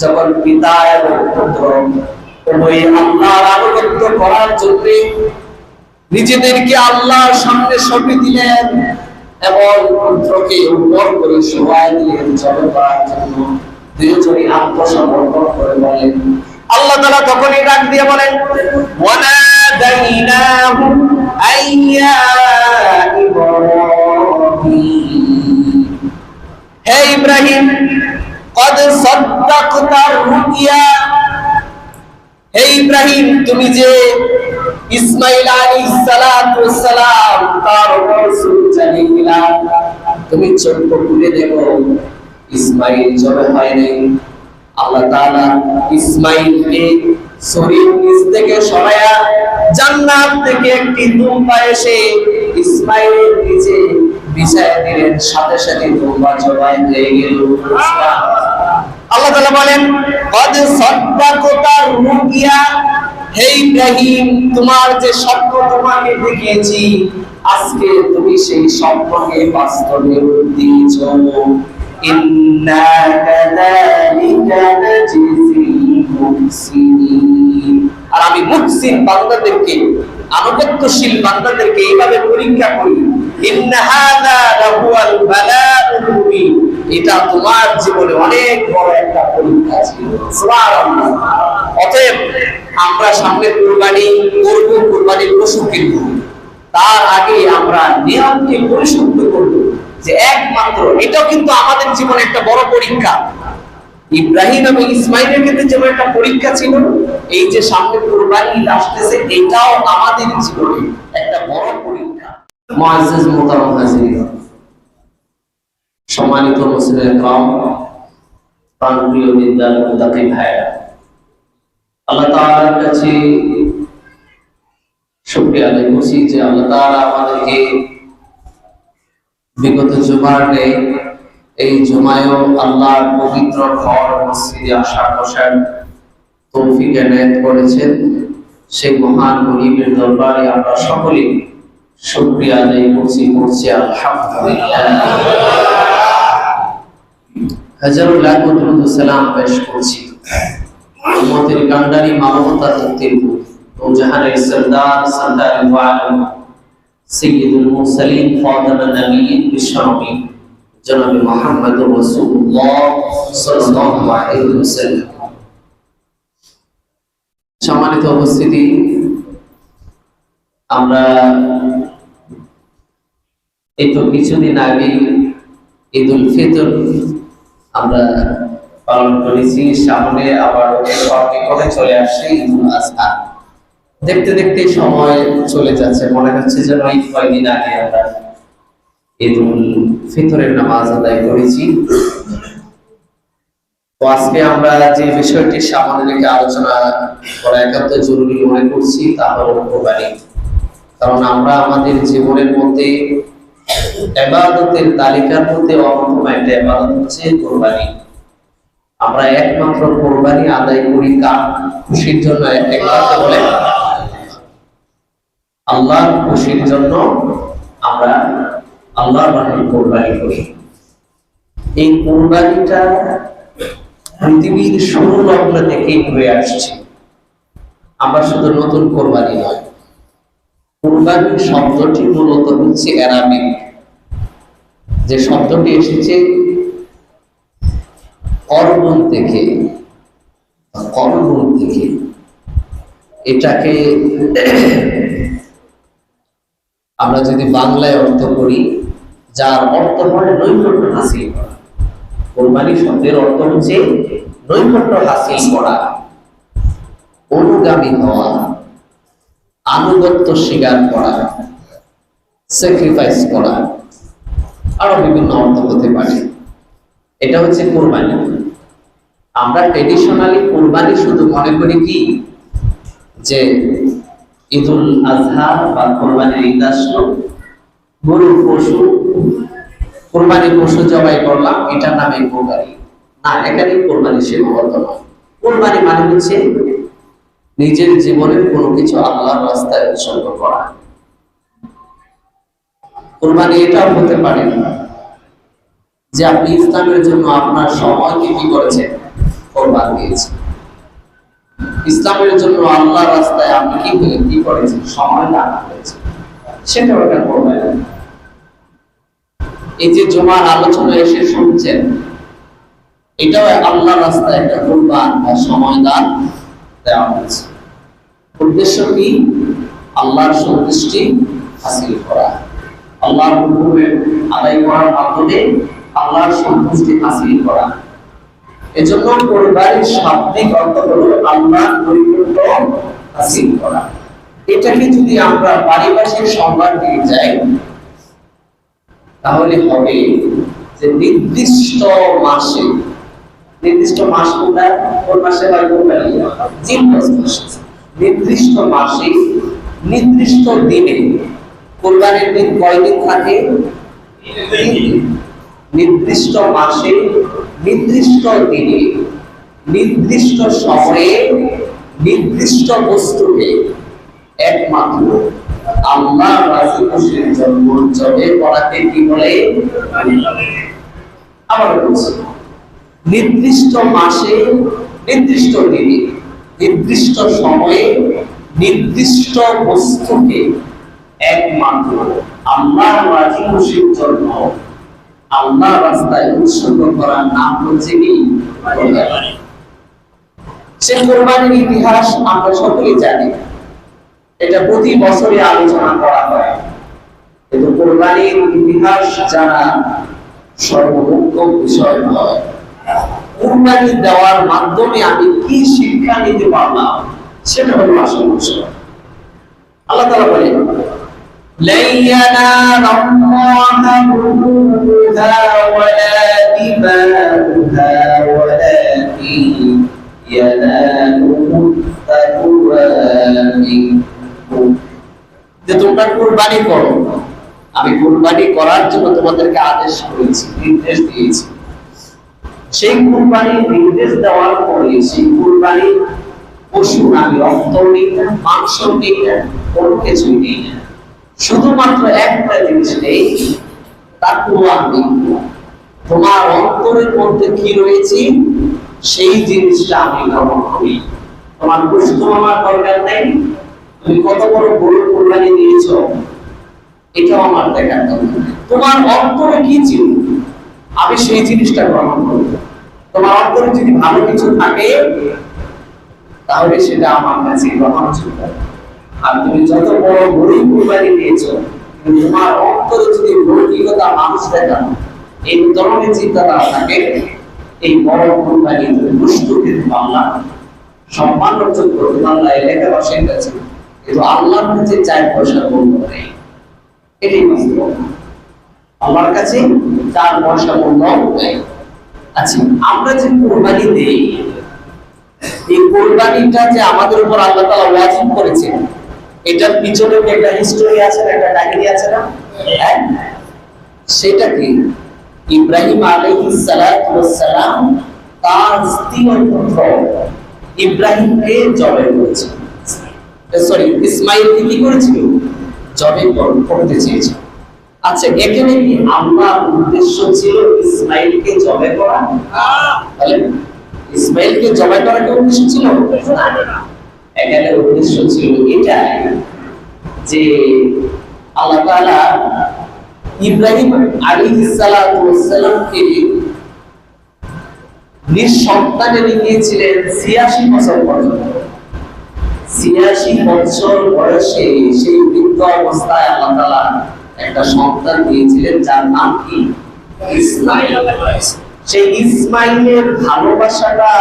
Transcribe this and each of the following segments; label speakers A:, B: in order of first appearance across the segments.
A: যখন পিতা এবং পুত্র উভয় আল্লাহর আনুগত্য করার জন্য নিজেদেরকে আল্লাহর সামনে সঁপে দিলেন এবং পুত্রকে উপর করে শোয়াই দিলেন জড়ো করার জন্য আত্মসমর্পণ করে বলেন। আল্লাহ তাআলা দিয়ে বলেন ওয়ানাদাইনাহু আইয়া ইব্রাহিম। হে ইব্রাহিম হে ইব্রাহিম, তুমি যে ইসমাইল আলাইহিস সালাম তার তুমি চোখ ইসমাইল জবে হয় নাই। আল্লাহ শরীর থেকে জান্নাত থেকে একটি দুম্বা এসে ইসমাইলের নিচে সাথে সাথে আল্লাহ বলেন তোমার যে স্বপ্ন তোমাকে দেখিয়েছি, আজকে তুমি সেই স্বপ্নকে বাস্তবে দিয়েছ। আর আমি মুহসিন বান্দাদেরকে, আনুগত্যশীল বান্দাদেরকে এইভাবে পরীক্ষা করি। এটা তোমার জীবনে অনেক বড় একটা পরীক্ষা ছিল। অতএব আমরা সামনে কুরবানি করব, কুরবানির পশু কিনব। তার আগে আমরা নিয়মকে পরিশুদ্ধ করব যে একমাত্র, এটাও কিন্তু আমাদের জীবনে একটা বড় পরীক্ষা। ইব্রাহিম এবং ইসমাইলের ক্ষেত্রে যেমন একটা পরীক্ষা ছিল, এই যে সামনে কোরবানি আসতেছে, এটাও আমাদের জীবনে একটা বড় সম্মানিত আল্লাহ যে আল্লাহ আমাদেরকে বিগত জুমার এই জুমায়ও আল্লাহর পবিত্র ঘর মসজিদে আসার বসার তৌফিক করেছেন। সেই মহান গরিবের দরবারে আমরা সকলেই শুকরিয়া আদায় করছি করছি আলহামদুলিল্লাহ। হাজারুল লাখ সালাম পেশ করছি। উম্মতের কান্ডারি মানবতার মুক্তির ও জাহানের সরদার সরদার আলম, সৈয়দুল মুরসালিন ফাতিমা নবীন, বিশ্বনবী, জনাবে মুহাম্মদ রাসূলুল্লাহ সাল্লাল্লাহু আলাইহি ওয়াসাল্লাম। সম্মানিত উপস্থিতি, আমরা এই তো কিছুদিন আগে ঈদ উল ফিতর আমরা পালন করেছি। সামনে আবার নিকটে চলে আসছে ঈদ উল আজহা। দেখতে দেখতে সময় চলে যাচ্ছে। মনে হচ্ছে যেন এই কয়দিন আগে আমরা ঈদ উল ফিতরের নামাজ আদায় করেছি। তো আজকে আমরা যে বিষয়টি সামনে রেখে আলোচনা করা একান্ত জরুরি মনে করছি, তা হলো কোরবানি কারণ আমরা আমাদের জীবনের মধ্যে এবাদতের তালিকার মধ্যে অন্যতম একটা এবাদত হচ্ছে কোরবানি। আমরা একমাত্র কোরবানি আদায় করি কার? খুশির জন্য একমাত্র আল্লাহর খুশির জন্য আমরা আল্লাহর বাণী কোরবানি করি। এই কোরবানিটা পৃথিবীর শুরু লগ্ন থেকেই হয়ে আসছে। আমরা শুধু নতুন কোরবানি নয় কোরবানি শব্দটি মূলত হচ্ছে অ্যারাবিক যে শব্দটি এসেছে করবন থেকে করবন থেকে, এটাকে আমরা যদি বাংলায় অর্থ করি, যার অর্থ হয় নৈকট্য হাসিল করা। কোরবানি শব্দের অর্থ হচ্ছে নৈকট্য হাসিল করা, অনুগামী হওয়া। আনুগত্য স্বীকার করা স্যাক্রিফাইস করা আরও বিভিন্ন অর্থ হতে পারে। এটা হচ্ছে কোরবানি। আমরা ট্রেডিশনালি কোরবানি শুধু মনে করি কি? যে ঈদুল আজহা বা কোরবানির ঈদ আসলো গরুর পশু, কোরবানি পশু জবাই করলাম, এটার নামে কোরবানি। না এখানে কোরবানি নয় কোরবানি মানে হচ্ছে নিজের জীবনের কোনো কিছু আল্লাহর রাস্তায় উৎসর্গ করা। কোরবানি এটাও হতে পারে যে আপনি ইসলামের জন্য আপনার সময়কে কি করেছেন? কোরবান দিয়েছেন। ইসলামের জন্য আল্লাহ রাস্তায় আপনি কি হলেন কি করেছেন? সময় দান করেছেন। সেটাও একটা কোরবান। এই যে জমার আলোচনা এসে শুনছেন, এটাও আল্লাহ রাস্তায় একটা কোরবান বা সময় দান দেওয়া হয়েছে। উদ্দেশ্য কি? আল্লাহর সন্তুষ্টি হাসিল করা। আল্লাহর হুকুমের আদায় করার মাধ্যমে আল্লাহর সন্তুষ্টি হাসিল করা। এজন্য শাব্দিক অর্থ আল্লাহ হাসিল করা। এটাকে যদি আমরা পারিভাষিক সংজ্ঞা দিয়ে যাই, তাহলে হবে যে নির্দিষ্ট মাসে নির্দিষ্ট মাস কোনটা? কোন মাসে জিলহজ মাসে? নির্দিষ্ট মাসে, নির্দিষ্ট দিনে। কোরবানির দিন কয়দিন থাকে? নির্দিষ্ট মাসে, নির্দিষ্ট দিনে, নির্দিষ্ট সময়ে, নির্দিষ্ট বস্তুকে একমাত্র আল্লাহ রাজি খুশির জন্য জবে করাতে কি বলে? আবার বলছি। নির্দিষ্ট মাসে, নির্দিষ্ট দিনে, নির্দিষ্ট সময়ে, নির্দিষ্ট বস্তুকে একমাত্র আল্লাহ রাজি খুশির জন্য আল্লাহ রাস্তায় উৎসর্গ করার নাম হচ্ছে কি? সে কোরবানির ইতিহাস আমরা সকলেই জানি। এটা প্রতি বছরে আলোচনা করা হয়। কিন্তু কোরবানির ইতিহাস জানা সর্বমুখ্য বিষয় নয়। উন্নয়ন দেওয়ার মাধ্যমে আমি কি শিক্ষা নিতে পারলাম, সেটা হলো আসল বিষয় আল্লাহ তালা বলে যে তোমরা কুরবানি করো, আমি কুরবানি করার জন্য তোমাদেরকে আদেশ করেছি, নির্দেশ দিয়েছি। সেই কুরবানি নির্দেশ দেওয়ার পরে সেই কুরবানি পশু আমি রক্ত নেই, মাংস নেই কোনো কিছুই নেই। শুধুমাত্র একটা জিনিস নেই, তার আমি তোমার অন্তরের মধ্যে কি রয়েছে? সেই জিনিসটা আমি গ্রহণ করি। তোমার প্রশ্ন আমার দরকার নেই। তুমি কত বড় গরু কুরবানি দিয়েছ, এটাও আমার দেখার দরকার তোমার অন্তরে কি ছিল? আমি সেই জিনিসটা গ্রহণ করব তোমার অন্তরে যদি ভালো কিছু থাকে, তাহলে সেটা আমার কাছে গ্রহণযোগ্য। আর তুমি যত বড় গরু কুরবানি দিয়েছ তোমার অন্তরে যদি লৌকিকতা মানুষ দেখানো, এই ধরনের চিন্তাধারা থাকে, এই বড় কুরবানি তুমি দুষ্টু কিন্তু পারলা সম্মান অর্জন করতে পারলা এলাকা বসের কাছে। কিন্তু আল্লাহর কাছে চার পয়সা মূল্য এটাই বাস্তব। আল্লাহর কাছে তার পয়সা মূল্য আচ্ছা আমরা যে কোরবানি দেই, এই কোরবানিটা যে আমাদের উপর আল্লাহ তাআলা ওয়াজিব করেছেন, এটার পিছনে একটা হিস্টোরি আছে না একটা কাহিনী আছে না? হ্যাঁ? সেটা কি ইব্রাহিম আলাইহিস সালাম তার স্ত্রী পুত্র ইব্রাহিমকে জবাই করেছে। সরি ইসমাইলকে কি করেছিল? জবাই করতে চেয়েছিল। আচ্ছা এখানে কি আল্লাহর উদ্দেশ্য ছিল ইসমাইলকে জবাই করা? তাহলে ইসমাইলকে জবাই করা কি উদ্দেশ্য ছিল? এখানে উদ্দেশ্য ছিল এটাই যে আল্লাহ তাআলা ইব্রাহিম আলাইহিস সালাতু ওয়াস সালামকে নিঃসন্তানে রেখেছিলেন 86 বছর পর্যন্ত। 86 বছর বয়সে সেই বৃদ্ধ অবস্থায় আল্লাহ তাআলা একটা সন্তান দিয়েছিলেন যার নাম কি? ইসমাইল। সেই ইসমাইলের ভালোবাসাটা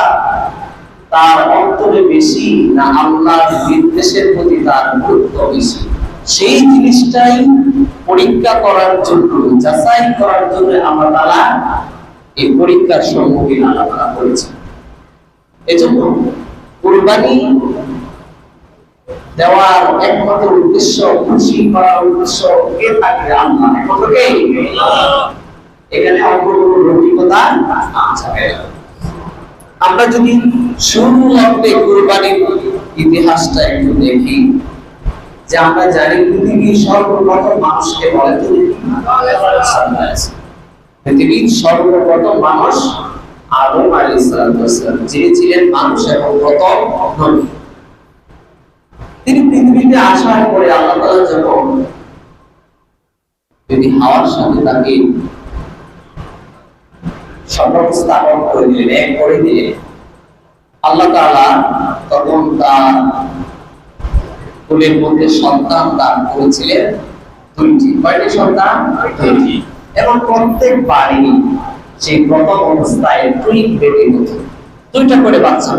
A: তার অন্তরে বেশি না আল্লাহর নির্দেশের প্রতি তার গুরুত্ব বেশি? সেই জিনিসটাই পরীক্ষা করার জন্য, যাচাই করার জন্য আমরা তারা এই পরীক্ষার সম্মুখীন আলাদা করেছি এজন্য কোরবানি দেওয়ার একমাত্র উদ্দেশ্য, খুশি করার উদ্দেশ্য কে থাকে? আল্লাহ। একমাত্র এখানে অন্য কোনো লৌকিকতা আছে। আমরা যদি শুরু লগ্নে কোরবানির ইতিহাসটা একটু দেখি, যে আমরা জানি পৃথিবীর সর্বপ্রথম মানুষকে বলে তো দেখি? পৃথিবীর সর্বপ্রথম মানুষ আদম আলাইহিস সালাম। যিনি ছিলেন মানুষ এবং প্রথম নবী তিনি পৃথিবীতে আসার পরে আল্লাহ যখন যদি হাওয়ার সাথে তাকে সম্পর্ক স্থাপন করে দিলেন। এক করে আল্লাহ তাআলা তখন তার কোলের মধ্যে সন্তান দান করেছিলেন। দুইটি কয়টি সন্তান? দুইটি। এবং প্রত্যেক বাড়ি সেই প্রথম অবস্থায় টুইন হতো দুইটা করে বাচ্চা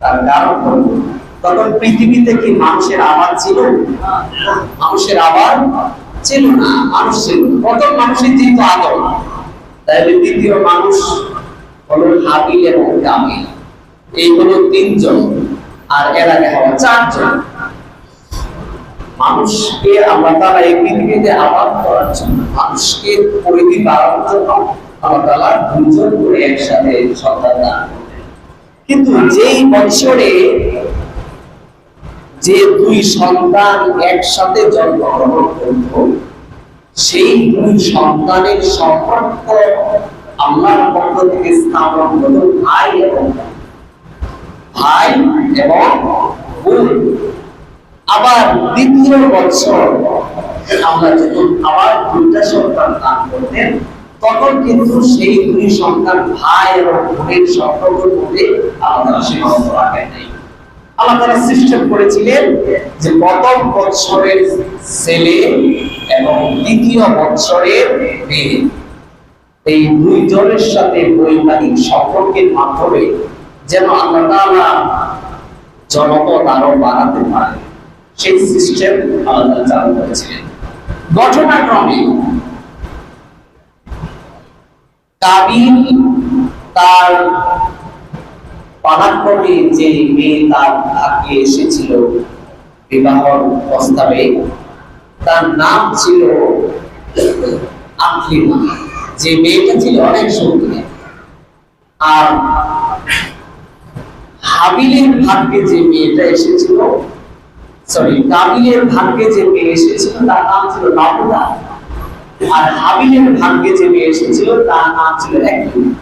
A: তার কারণ তখন পৃথিবীতে কি মানুষের আবাদ ছিল? মানুষের আবাদ ছিল না, মানুষ ছিল। প্রথম মানুষই যেহেতু আদম তাহলে দ্বিতীয় মানুষ হলো হাবিল এবং কামিল এই হলো তিনজন, আর চারজন। মানুষকে এই পৃথিবীতে আবাদ করার জন্য মানুষকে পরিধি বাড়ানোর জন্য দুজন করে একসাথে সন্তান দান কিন্তু যেই বছরে যে দুই সন্তান একসাথে জন্মগ্রহণ করত সেই দুই সন্তানের সম্পর্ক আল্লাহর পক্ষ থেকে স্থাপন হলো ভাই এবং ভাই এবং বোন। আবার দ্বিতীয় বছর আমরা যখন আবার দুইটা সন্তান দান করতেন তখন কিন্তু সেই দুই সন্তান ভাই এবং বোনের সম্পর্কের মধ্যে আলাদা সীমাবদ্ধ রাখেন নাই। আল্লাহ তারা সিস্টেম করেছিলেন যে প্রথম বছরের ছেলে এবং দ্বিতীয় বছরের মেয়ে। এই দুইজনের সাথে বৈজ্ঞানিক সম্পর্কের মাধ্যমে যেন আল্লাহ তাআলা জনপদ আরও বাড়াতে পারে, সেই সিস্টেম আল্লাহ চালু করেছিলেন। ঘটনাক্রমে কাবিল তার পালাক্রমে যে মেয়ে তার ভাগ্যে এসেছিল বিবাহর প্রস্তাবে, তার নাম ছিল যে মেয়েটা ছিল অনেক সুন্দরী আর হাবিলের ভাগ্যে যে মেয়েটা এসেছিল সরি কাবিলের ভাগ্যে যে মেয়ে এসেছিল, তার নাম ছিল নাবুদা আর হাবিলের ভাগ্যে যে মেয়ে এসেছিল, তার নাম ছিল একলিমা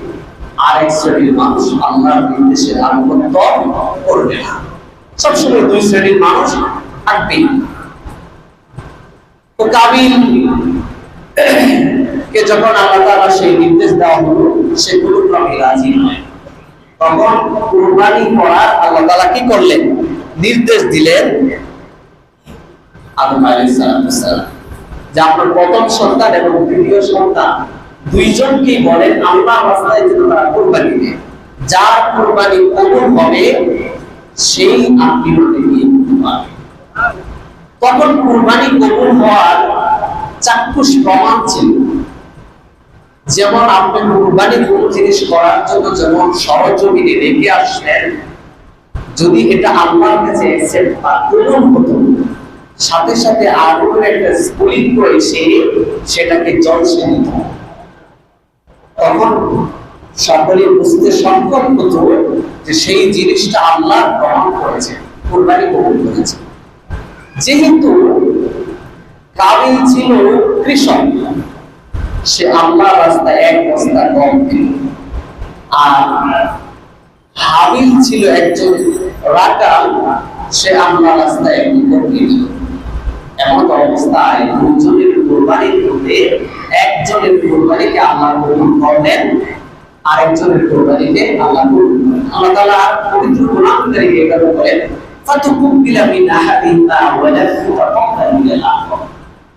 A: আর এক শ্রেণির মানুষ। আল্লাহর আনুগত্য করবে না। সবসময় দুই শ্রেণির মানুষ থাকবে। তো কাবিল, কে যখন আল্লাহ তাআলা সেই নির্দেশ দেওয়া হলো ক্রমে রাজি নয়। তখন কুরবানি করার আল্লাহ কি করলেন? নির্দেশ দিলেন আদম আলাইহিস যে আপনার প্রথম সন্তান এবং দ্বিতীয় সন্তান দুইজনকেই বলেন, আল্লাহ রাস্তায় যেন তারা কোরবানি দেয়। যার কোরবানি কবুল হবে, সেই আপনি নিয়ে তখন কোরবানি কবুল হওয়ার চাক্ষুষ প্রমাণ ছিল। যেমন আপনি কোরবানি কোনো জিনিস করার জন্য যেমন সরজমিনে রেখে আসলেন, যদি এটা আল্লাহর কাছে accept বা কবুল হতো, সাথে সাথে আগুনের একটা স্ফুলিঙ্গ এসে সেটাকে জলসে দিত তখন সকলে বুঝতে সক্ষম হতো যে সেই জিনিসটা আল্লাহ গ্রহণ করেছে কোরবানি কবুল করেছে। যেহেতু কাবিল ছিল কৃষক, সে আল্লাহ রাস্তায় এক বস্তা গম দিল আর হাবিল ছিল একজন রাকাল, সে আল্লাহ রাস্তায় এক দিল এমন অবস্থায় দুজনের কোরবানির মধ্যে একজনের কোরবানিকে আল্লাহ কবুল করলেন, আরেকজনের কোরবানিকে আল্লাহ কবুল আল্লাহ পবিত্র কোরআন কারীমে এটা বলেন ফাতুকুবিলা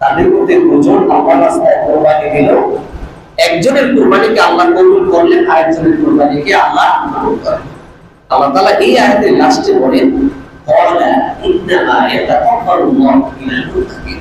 A: তাদের মধ্যে দুজন দিল। একজনের কোরবানিকে আল্লাহ কবুল করলেন, আরেকজনের কোরবানিকে আল্লাহ কবুল করলেন আল্লাহ এই আয়াতের লাস্টে বলেন, ক্বালা ইন্নামা ইয়াতাকাব্বালুল্লাহু মিনাল মুত্তাকিন।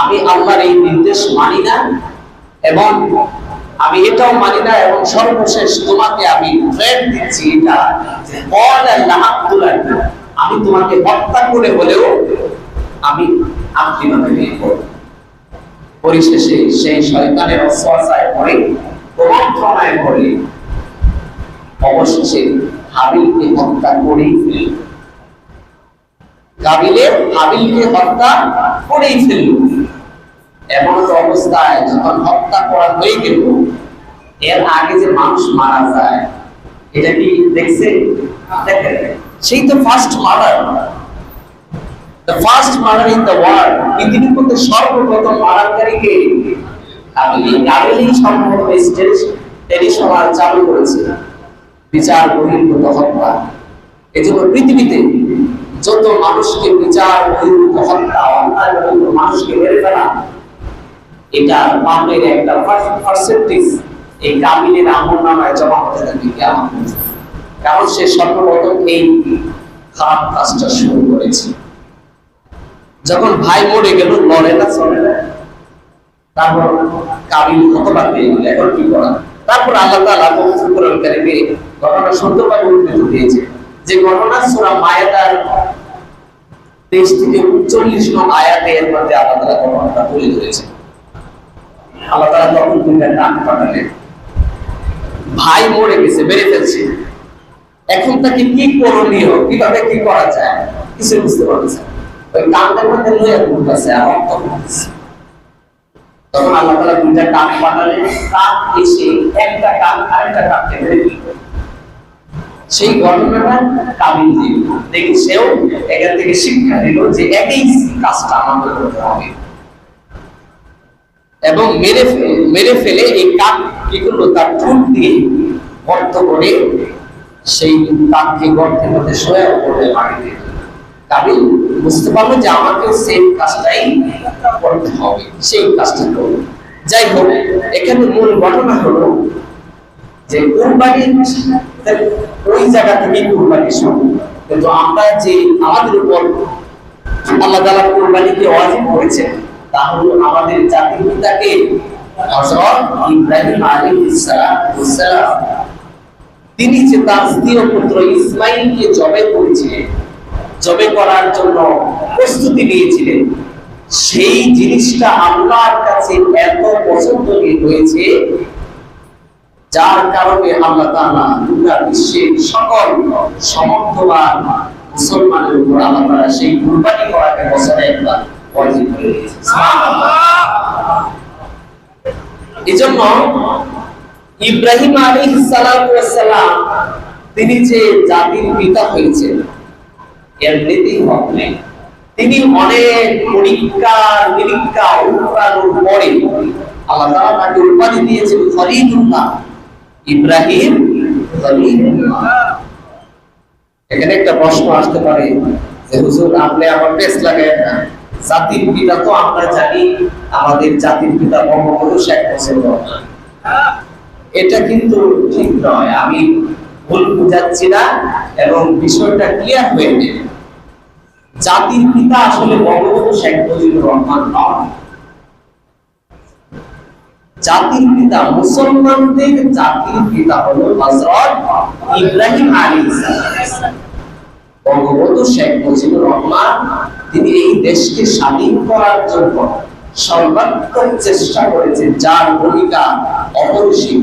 A: আমি আল্লাহর এই নির্দেশ মানি না, এবং আমি এটাও মানি না, এবং সর্বশেষ তোমাকে আমি দিচ্ছি এটা। আমি তোমাকে হত্যা করে হলেও আমি আত্মীয়ভাবে নিয়ে করব পরিশেষে সেই শয়তানের অশ্বাসায় পড়ে, প্রবর্তনায় পড়ে। অবশেষে হাবিলকে হত্যা করেই ফেলল। কাবিলে হাবিলকে হত্যা করেই ফেলল। এমন তো অবস্থায় যখন হত্যা করা হয়ে গেল, এর আগে যে মানুষ মারা যায়, এটা কি দেখছে সেই তো first murder the first murder in the world পৃথিবীর মধ্যে সর্বপ্রথম মারাকারীকে সম্ভবত ট্রেডিশনাল চালু করেছে। বিচার, বহির্ভূত হত্যা। এজন্য পৃথিবীতে যত মানুষকে বিচার, বহির্ভূত হত্যা মানুষকে মেরে ফেলা এটা পাপের একটা পার্সেন্টেজ এই কাবিলের আমল নামায় জমা হতে থাকে কেমন কারণ সে সর্বপ্রথম এই খারাপ কাজটা শুরু করেছে। যখন ভাই মরে গেল, লড়ে না, চলে না। তারপর কাবিল হতবাক হয়ে গেল। এখন কি করা? তারপর আল্লাহ তাআলা পবিত্র কোরআন কারিমে ঘটনা সুন্দরভাবে উল্লেখ দিয়েছে। যে ঘটনা সূরা মায়েদার তেইশ থেকে চল্লিশ নং আয়াতে এর মধ্যে আল্লাহ তাআলা ঘটনাটা তুলে ধরেছে আল্লাহ তাআলা তখন পাঠালেন ভাই মরে গেছে, মেরে ফেলছে। এখন তাকে কি করণীয়? কীভাবে কি করা যায়? কিছু বুঝতে কাক এসে একটা আরেকটা সেই সেও এখান থেকে শিক্ষা দিল যে একই কাজটা আমাদের করতে হবে। এবং মেরে মেরে ফেলে এই কাক কি করল? তার ঠোঁট দিয়ে গর্ত করে সেই কাককে গর্তের মধ্যে শোয়া করলে মাটিতে কাবিল বুঝতে পারল যে আমাকেও সেম কাজটাই করতে হবে, সেই কাজটা করব। যাই হোক, এখানে মূল ঘটনা হলো যে কুরবানি ওই জায়গা থেকে কুরবানি শুরু। কিন্তু আমরা যে আমাদের উপর আল্লাহ তাআলা কুরবানিকে ওয়াজিব করেছেন তা আমাদের জাতির পিতাকে ইব্রাহিম তিনি যে তার স্ত্রী ও পুত্র ইসমাইলকে জবে করেছিলেন জবে করার জন্য প্রস্তুতি নিয়েছিলেন, সেই জিনিসটা আল্লাহর কাছে এত পছন্দনীয় হয়েছে, যার কারণে আল্লাহ তাআলা পুরো বিশ্বের সকল সমর্থবান মুসলমানের উপর আল্লাহ সেই কুরবানি করাকে একবার এজন্য ইব্রাহিম সালাতু ওয়াসসালাম তিনি যে জাতির পিতা তিনি অনেক পরীক্ষা নিরীক্ষা পরে আল্লাহ তাআলা তাকে উপাধি দিয়েছেন ইব্রাহিম এখানে একটা প্রশ্ন আসতে পারে যে, হুজুর, আপনি আমার পেস লাগায় না? জাতির পিতা তো আমরা জানি, আমাদের জাতির পিতা বঙ্গবন্ধু শেখ মুজিবুর রহমান এটা কিন্তু ঠিক নয়। আমি ভুল বুঝাচ্ছি না এবং বিষয়টা ক্লিয়ার হয়ে নেবে জাতির পিতা আসলে বঙ্গবন্ধু শেখ মুজিবুর রহমান নয় জাতির পিতা মুসলমানদের জাতির পিতা হলো হযরত ইব্রাহিম আলাইহিস সালাম। বঙ্গবন্ধু শেখ মুজিবুর রহমান, তিনি এই দেশকে স্বাধীন করার জন্য সর্বাত্মক চেষ্টা করেছেন, যার ভূমিকা অপরিসীম,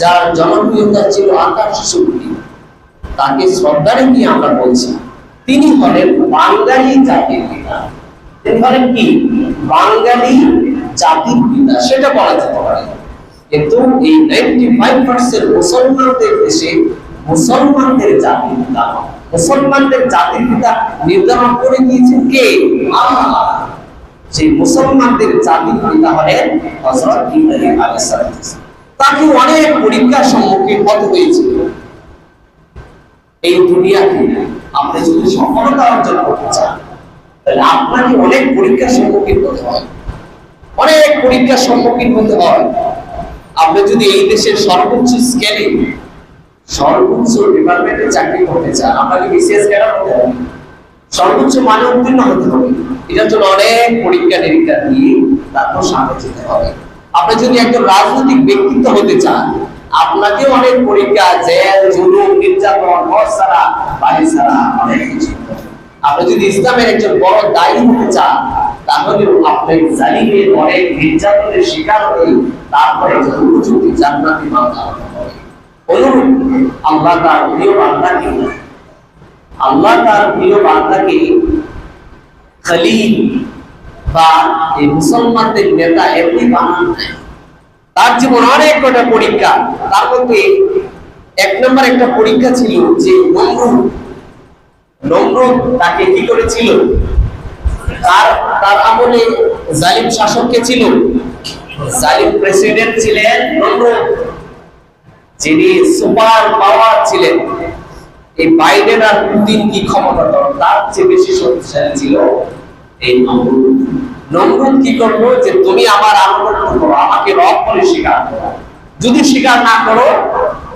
A: যার জনপ্রিয়তা ছিল আকাশ চুক্তি তাকে শ্রদ্ধা আমরা বলছি, তিনি হলেন বাঙালি জাতির পিতা। কি? বাঙালি জাতির পিতা, সেটা বলা যেতে পারে। কিন্তু এই নাইনটি ফাইভ পার্সেন্ট মুসলমানদের দেশে মুসলমানদের জাতির পিতা। মুসলমানদের জাতির পিতা নির্ধারণ করে দিয়েছেন কে? আল্লাহ। সেই মুসলমানদের জাতির পিতা হলেন তাকে অনেক পরীক্ষার সম্মুখীন হতে হয়েছিল এই দুনিয়াতে আপনি যদি সফলতা অর্জন করতে চান, তাহলে আপনাকে অনেক পরীক্ষার সম্মুখীন হতে হয় অনেক পরীক্ষার সম্মুখীন হতে হয় আপনি যদি এই দেশের সর্বোচ্চ স্কেলে সর্বোচ্চ ডিপার্টমেন্টে চাকরি করতে চান আপনাকে বিসিএস ক্যাডার হতে হবে? সর্বোচ্চ মানে উত্তীর্ণ হতে হবে। এটার জন্য অনেক পরীক্ষা, নিরীক্ষা দিয়ে তারপর সামনে যেতে হবে। আপনি যদি একজন রাজনৈতিক ব্যক্তিত্ব হতে চান আপনাকে অনেক পরীক্ষা, জেল, জুলুম, নির্যাতন ঘর ছাড়া বাড়ি ছাড়া অনেক কিছু। আপনি যদি ইসলামের একজন বড় দায়ী হতে চান, তাহলে আপনি জালিমের অনেক নির্যাতনের শিকার হয়ে তারপরে উপযুক্তি জান্নাতি হবে। অনুরূপ আল্লাহ তার প্রিয় বান্দাকে, আল্লাহ তার প্রিয় বান্দাকে এই মুসলমানদের নেতা এমনি বানান তার জীবন অনেক কটা পরীক্ষা, তার মধ্যে এক নম্বর একটা পরীক্ষা ছিল যে নমরুদ নমরুদ তাকে কি করেছিল? তার তার আমলে জালিম শাসক কে ছিল? জালিম প্রেসিডেন্ট ছিলেন নমরুদ। যিনি সুপার পাওয়ার ছিলেন, এই বাইডেন আর পুতিন কি ক্ষমতা তার চেয়ে বেশি শক্তিশালী ছিল এই নমরুদ। নমরুদ কি করল যে, তুমি আমার আনুগত্য করো, আমাকে রব বলে স্বীকার করো। যদি স্বীকার না করো,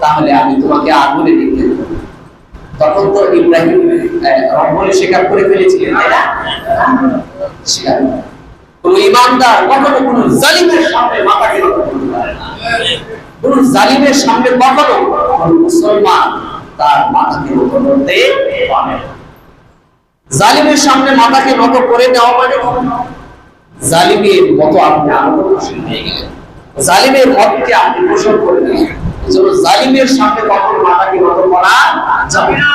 A: তাহলে আমি তোমাকে আগুনে নিতে তখন তো ইব্রাহিম রব বলে স্বীকার করে ফেলেছিলেন, তাই না? স্বীকার করে। কোন ইমানদার, কখনো কোন জালিমের সামনে মাথাকে নত করতে পারে না। জালিমের সামনে কখনো মুসলমান তার মাথাকে নত করতে পারে জালিমের সামনে মাথাকে নত করে দেওয়া মানে জালিমের মতো আপনি আনন্দশীল হয়ে গেলেন। জালিমের মতকে আপনি পোষণ করে দিলেন। জালিমের সামনে কখনো মাথাকে নত করা যাবে না।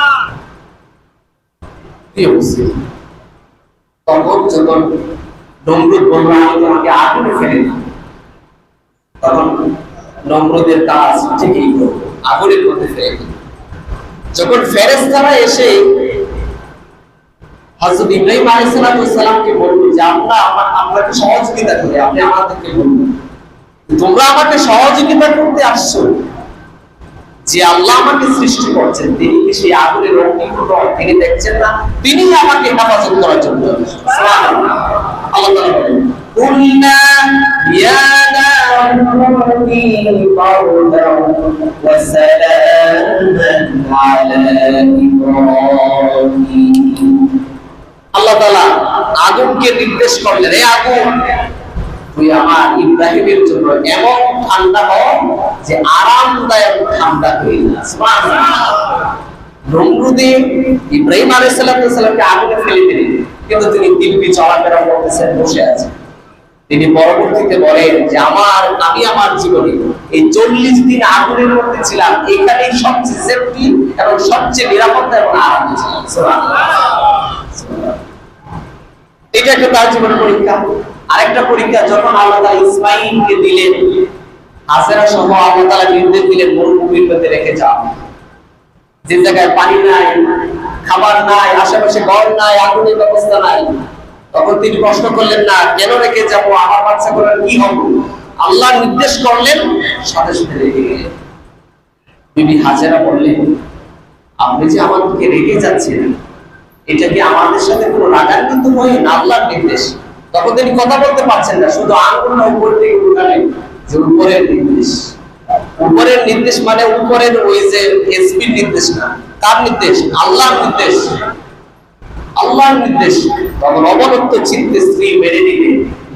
A: তখন যখন নমরুদ বলল, আমি তোমাকে আগুনে তখন নমরুদের কাজ ঠিকই আগুনের মধ্যে যখন ফেরেশতারা এসে হযরত ইব্রাহিম আলাইহিস সালামকে বলল যে, আমরা, আমার সহযোগিতা আপনি আমাদেরকে তোমরা আমাকে সহযোগিতা করতে আসছো। যে আল্লাহ আমাকে সৃষ্টি করছেন, তিনি কি সেই আগুনের অগ্নিকুণ্ড তিনি দেখছেন না? তিনি আমাকে হেফাজত করার জন্য আল্লাহ قلنا يا نار كوني بردا وسلاما على إبراهيم আল্লাহ তাআলা আগুনকে নির্দেশ করলেন এই আগুন তুই আমার ইব্রাহিমের জন্য এমন ঠান্ডা হও যে আরামদায়ক ঠান্ডা হয়ে যা সুবহানাল্লাহ। নমরুদে ইব্রাহিম আলাইহিস সালামকে আগুনে ফেলে দিলেন কিন্তু তিনি দিব্যি চলাফেরা করতেছেন বসে আছেন তিনি পরবর্তীতে বলেন যে আমার আমি আমার জীবনে এই চল্লিশ দিন আগুনের মধ্যে ছিলাম। এখানেই সবচেয়ে সেফটি এবং সবচেয়ে নিরাপত্তা এবং আরামে ছিলাম। এটা একটা তার পরীক্ষা। আরেকটা পরীক্ষা, যখন আল্লাহ তাআলা ইসমাঈলকে দিলেন হাজেরা সহ আল্লাহ তাআলা নির্দেশ দিলেন, মরুভূমির মধ্যে রেখে যাও যে জায়গায় পানি নাই, খাবার নাই, আশেপাশে ঘর নাই, আগুনের ব্যবস্থা নাই। তখন তিনি প্রশ্ন করলেন, না, কেন রেখে যাব? আমার বাচ্চা করে কি হবে? আল্লাহ নির্দেশ করলেন, সাথে সাথে রেখে গেলেন। বিবি হাজেরা বললেন, আপনি যে আমাদেরকে রেখে যাচ্ছেন, এটা কি আমাদের সাথে কোনো রাগান্বিত হয়ে না, আল্লাহর নির্দেশ। তখন তিনি কথা বলতে পারছেন না, শুধু আঙ্গুলটা উপর থেকে উঠালেন, যে উপরের নির্দেশ। উপরের নির্দেশ মানে উপরের ওই যে এসপির নির্দেশ না কার নির্দেশ, আল্লাহর নির্দেশ। আল্লাহর নির্দেশ। তখন অবনত চিত্তে স্ত্রী মেনে নিবে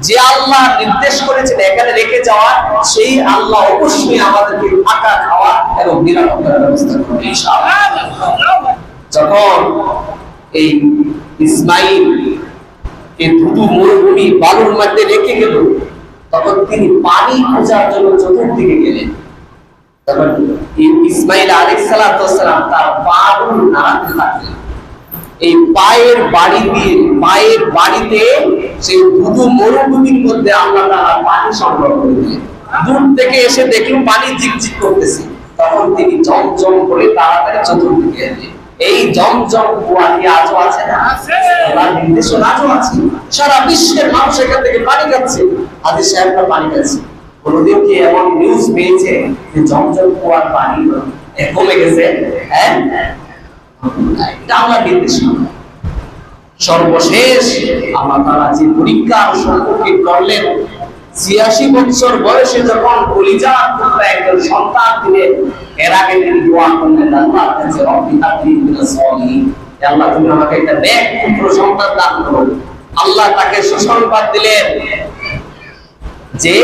A: যে আল্লাহ নির্দেশ করেছেন এখানে রেখে যাওয়া, সেই আল্লাহ অবশ্যই আমাদেরকে থাকা, খাওয়া এবং নিরাপত্তার ব্যবস্থা করবে যখন এই ইসমাইল এই দুটো মরুভূমি বালুর মধ্যে রেখে গেল, তখন তিনি পানি খোঁজার জন্য চতুর্দিকে গেলেন। তখন ইসমাইল আলাইহিস সালাম তার পাগুলো নাড়াতে থাকলেন এই পায়ের বাড়ি দিয়ে পায়ের বাড়িতে সেই দুটো মরুভূমির মধ্যে আল্লাহ তাআলা পানি সংগ্রহ করে দিলেন। দূর থেকে এসে দেখল পানি ঝিকঝিক করতেছে। তখন তিনি জমজম করে তাড়াতাড়ি চতুর্দিকে এলেন। এই জমজম কুয়া কি আজও আছে না? নির্দেশনা আজও আছে। সারা বিশ্বের মানুষ এখান থেকে পানি খাচ্ছে। হাদিস সাহেবরা পানি খাচ্ছে। কোনদিন কি এমন নিউজ পেয়েছে যে জমজম কুয়ার পানি কমে গেছে? হ্যাঁ? নির্দেশ। সর্বশেষ আল্লাহ তাআলা যে সম্মুখীন করলেন ছিয়াশি বছর বয়সে যখন কলিজা একজন সন্তান দিলেন, এর আগে তিনি দোয়া করলেন, আল্লাহ আল্লাহ তুমি আমাকে একটা নেক পুত্র সন্তান দান করো। আল্লাহ তাকে সুসংবাদ দিলেন যে,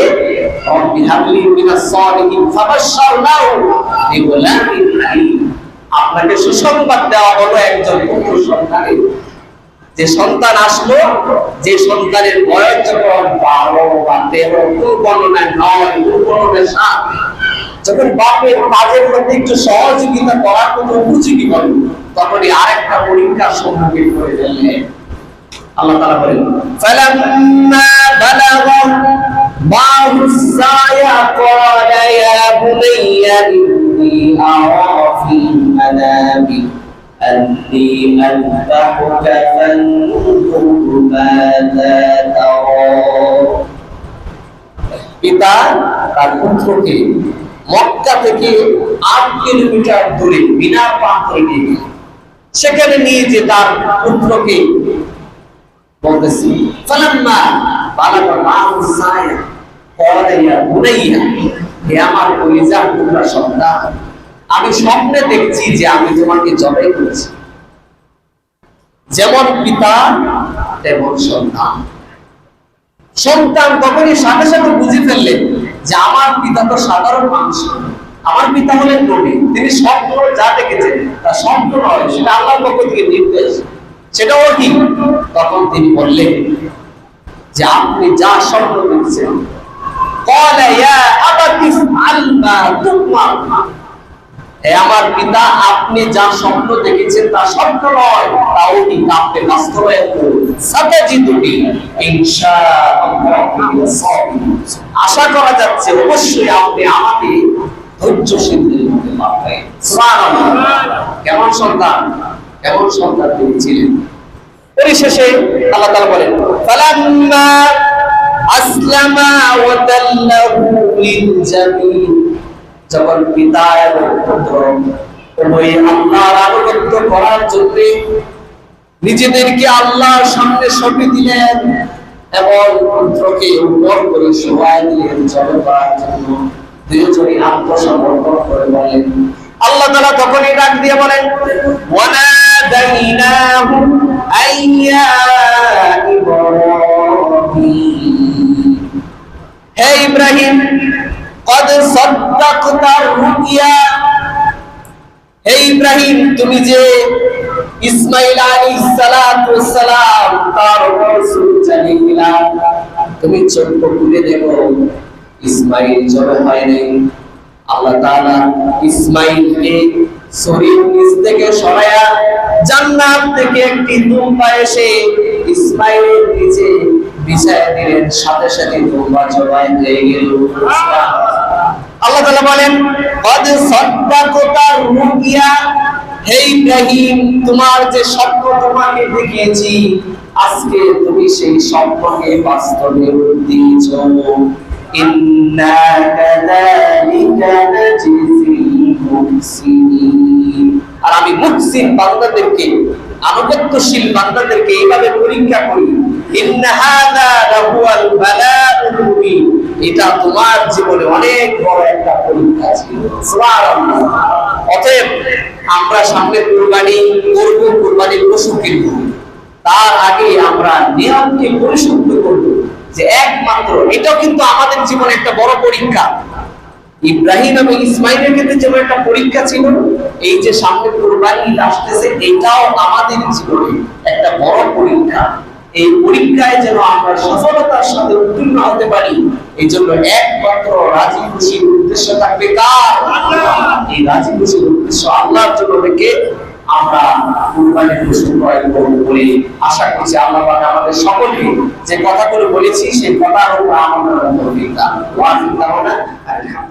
A: রব্বি হাবলি মিনাস সলিহিন ফাবাশশারনাহু বিগুলামিন আপনাকে সুসংবাদ দেওয়া হলো একজন পুত্র সন্তানের যে সন্তান আসলো যে সন্তানের বয়স যখন বারো বা তেরো কোন বর্ণনায় নয় কোন বর্ণনায় সাত যখন বাপের কাজের মধ্যে একটু সহযোগিতা করার মতো উপযোগী হবে তখনই আরেকটা পরীক্ষার সম্মুখীন করে ফেললেন আল্লাহ তাআলা বলেন ফালাম্মা বালাগা মা'হু السعي قال يا بني إني أرى أذبحك فانظر ماذا ترى পিতা তার পুত্রকে মক্কা থেকে আট কিলোমিটার দূরে বিনা পাত্রে নিয়ে গেলেন। সেখানে নিয়ে যে তার পুত্রকে বলতেছি ফালাম্মা বালাগা মা'হু সায়া ক্বালা ইয়া বুনাইয়া হে আমার কলিজার টুকরা সন্তান আমি স্বপ্নে দেখছি যে আমি তোমাকে জবাই করেছি যেমন পিতা তেমন সন্তান সন্তান তখনই সাথে সাথে বুঝে ফেললেন যে আমার পিতা তো সাধারণ মানুষ না। আমার পিতা হলেন নবী তিনি স্বপ্ন যা দেখেছেন তা স্বপ্ন নয় সেটা আল্লাহর পক্ষ থেকে নির্দেশ সেটাও কি তখন তিনি বললেন যে আপনি যা স্বপ্ন দেখছেন قال يا أبت افعل ما تؤمر আমার পিতা, আপনি যা স্বপ্ন দেখেছেন তা স্বপ্ন নয় তা অতি আপনি বাস্তবায়ন করুন ইনশাআল্লাহ। আশা করা যাচ্ছে অবশ্যই আপনি আমাকে ধৈর্যশীল কেমন সন্তান? কেমন সন্তান তিনি ছিলেন? পরিশেষে আল্লাহ বলেন, ফালাম্মা আসলামা লিল যখন পিতা এবং পুত্র উভয় আল্লাহর আনুগত্য করার জন্য নিজেদেরকে আল্লাহর সামনে সঁপে দিলেন এবং পুত্রকে উপর করে শোয়াই দিলেন জল করার জন্য। দুজনই আত্মসমর্পণ করে বলেন, আল্লাহ তাআলা তখনই ডাক দিয়ে বলেন, ওয়ানাদাইনাহু আইয়া ইব্রাহিম। হে ইব্রাহিম ইব্রাহিম তুমি যে ইসমাইল সালাম তার জানিলা তুমি চোখ খুলে দেখো, ইসমাইল জবে হয় নাই। আল্লাহ তাআলা ইসমাইলকে শরীর নিচ থেকে সরায়া জান্নাত থেকে একটি দুম্বা এসে ইসমাইলের নিচে বিছায় দিলেন, সাথে সাথে দুম্বা জবাই হয়ে গেল। আল্লাহ তাআলা বলেন তোমার যে স্বপ্ন তোমাকে দেখিয়েছি, আজকে তুমি সেই স্বপ্নকে বাস্তবে রূপ আর আমি মুহসিন বান্দাদেরকে, আনুগত্যশীল বান্দাদেরকে এইভাবে পরীক্ষা করি। এটা তোমার জীবনে অনেক বড় একটা পরীক্ষা ছিল। অতএব আমরা সামনে কুরবানি করব কুরবানির পশু কিনব তার আগে আমরা নিয়মকে পরিশুদ্ধ করব যে একমাত্র, এটাও কিন্তু আমাদের জীবনে একটা বড় পরীক্ষা। ইব্রাহিম এবং ইসমাইলের ক্ষেত্রে যেমন একটা পরীক্ষা ছিল, এই যে সামনে কোরবানি আসতেছে, এটাও আমাদের জীবনে একটা বড় পরীক্ষা। এই পরীক্ষায় যেন আমরা সফলতার সাথে উত্তীর্ণ হতে পারি, এই জন্য একমাত্র রাজি খুশির উদ্দেশ্য থাকবে কার? এই রাজি খুশির উদ্দেশ্য আল্লাহর জন্য রেখে আমরা কুরবানির পশু ক্রয় করব বলে আশা করছি আল্লাহ পাক আমাদের সকলকে যে কথাগুলো বলেছি, সেই কথার উপর আমল করার তৌফিক দান। ওয়া আলহামদুলিল্লাহ।